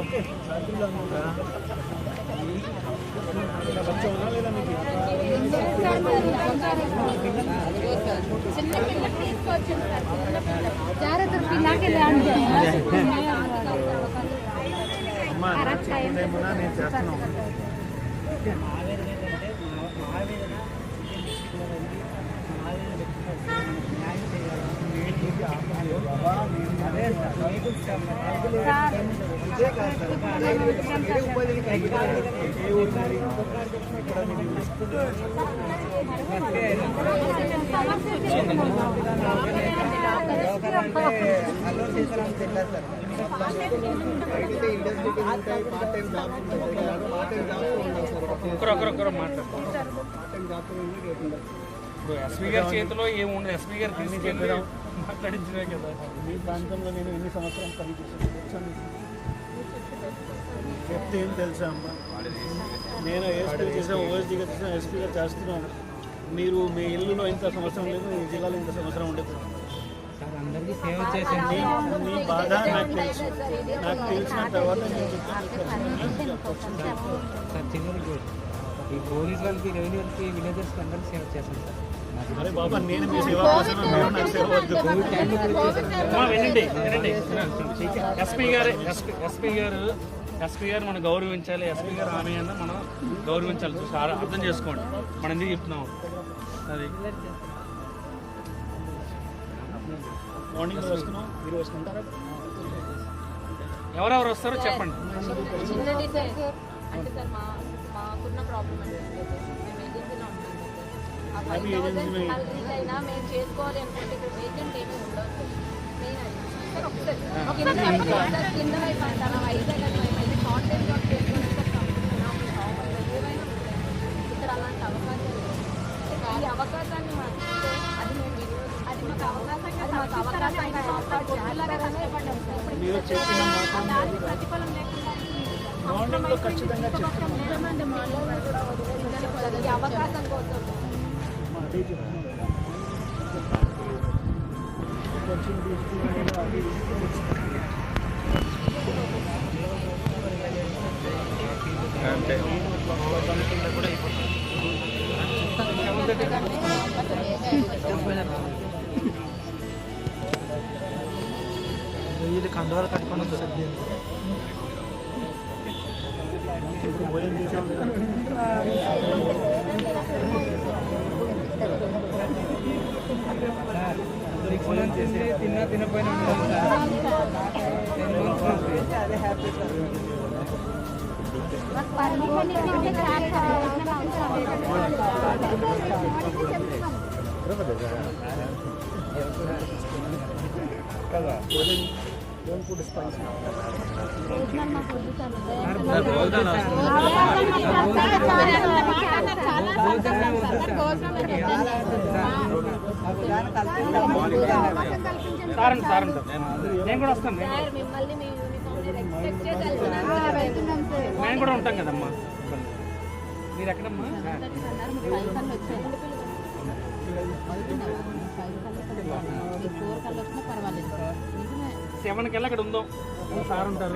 Okay बच्चों ना ले लेने ज़्यादातर पिला के ले आने जाएगा అల్లూరు సీతారాం సెంటర్ సార్ బయటితే ఇండస్ట్రీకి ఉంటాయి పార్ట్ టైం జాబ్స్ ఉంటాయి పార్ట్ టైం జాబ్స్ సార్ ఒకరొకరొకరు పార్ట్ టైం జాబ్స్ రేపు ఉండదు ఇప్పుడు ఎస్పీ గారి చేతిలో ఏముండదు ఎస్పీ గారు తీసుకెళ్ళి మాట్లాడించడే కదా. మీ ప్రాంతంలో నేను ఎన్ని సంవత్సరాలు పనిచేసాను? చెప్తే ఏం తెలుసా అమ్మా? నేను ఏఎస్పీ చేసాను ఓఎస్డీగా చేసాను ఎస్పీగా చేస్తున్నాను. మీరు మీ ఇల్లులో ఇంత సంవత్సరం లేదు మీ జిల్లాలో ఇంత సంవత్సరం ఉండదు అందరికీ సేవ చేసండి మీ బాధ నాకు తెలుసు. నాకు తెలిసిన తర్వాత నేను చెప్తాను ఈ పోలీస్ వాళ్ళకి రెవెన్యూ వాళ్ళకి విలేజర్స్కి అందరికీ సేవ చేస్తాం సార్. అరే బాబా నేను మీ సేవ కోసం మీరు నాకు సేవ వద్దు. అమ్మా, వినండి వినండి. ఎస్పీ గారు ఎస్పీ ఎస్పీ గారు ఎస్పీ గారు మనం గౌరవించాలి. ఎస్పీ గారు ఆమె అన్న మనం గౌరవించాలి. చూసి అర్థం చేసుకోండి. మనం ఎందుకు చెప్తున్నాం? అది. మార్నింగ్ వస్తున్నాం. మీరు వస్తుంటారా ఎవరెవరు వస్తారో చెప్పండి. ప్రాబ్లం మేము ఏజెన్సీలో ఉంటాం ఆ ఫైవ్ థౌసండ్ సాలరీస్ అయినా మేము చేసుకోవాలి అనుకుంటే ఇక్కడ వేకెంట్ ఏమీ ఉండదు. మెయిన్ అది. సార్ ఒకసారి. సార్ కింద వైపు అని వైపు అయితే షార్ట్ టైం జాబ్ ఉంటాయి. ఇక్కడ అలాంటి అవకాశం లేదు ఈ అవకాశాన్ని అది మేము అది మాకు అవకాశం అది మాకు అవకాశం ప్రతిఫలం లేకుండా ఖచ్చితంగా చెప్తున్నాం ఈ అవకాశం కోసం మా అదే ఇది కండవాలు కట్టుకుని సార్ ఇప్పుడు భోజనం చేసాం కదా నేను కూడా వస్తాను. నేను కూడా ఉంటాం కదమ్మా మీరు ఎక్కడమ్మా సెవెన్కి వెళ్ళి అక్కడ ఉందాం? సార్ ఉంటారు